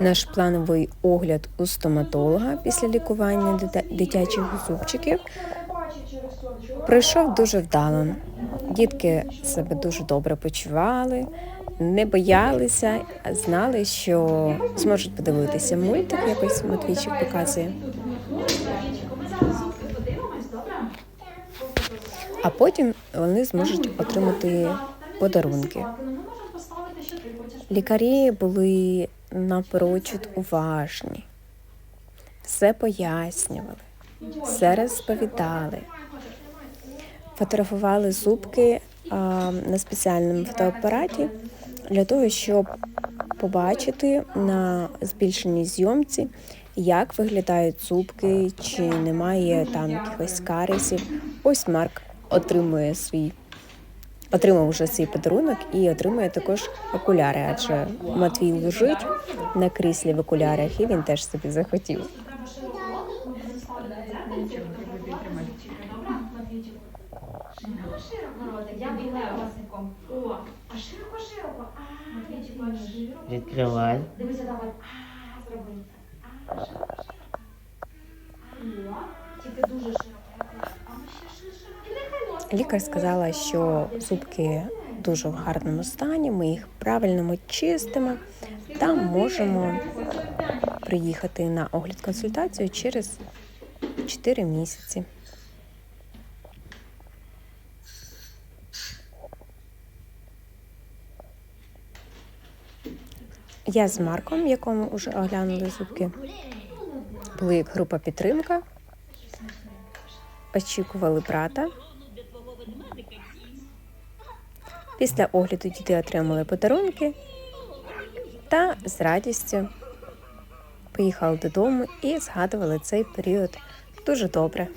Наш плановий огляд у стоматолога після лікування дитячих зубчиків пройшов дуже вдало. Дітки себе дуже добре почували, не боялися, знали, що зможуть подивитися мультик, якось Матвійчик показує. А потім вони зможуть отримати подарунки. Лікарі були напрочуд уважні, все пояснювали, все розповідали. Фотографували зубки а, на спеціальному фотоапараті для того, щоб побачити на збільшеній зйомці, як виглядають зубки, чи немає там якихось карисів. Ось Марк отримує свій отримав вже свій подарунок і отримує також окуляри, адже Матвій лежить на кріслі в окулярах, і він теж собі захотів. Я бігаю власником. О, а широко широко. Відкривай. Дивися, давай. А, зроби. А, широко, широко. О, тільки дуже широко. Лікар сказала, що зубки дуже в гарному стані, ми їх правильно чистимо та можемо приїхати на огляд консультацію через 4 місяці. Я з Марком, якому вже оглянули зубки, були група підтримка, очікували брата. Після огляду діти отримали подарунки та з радістю поїхали додому і згадували цей період дуже добре.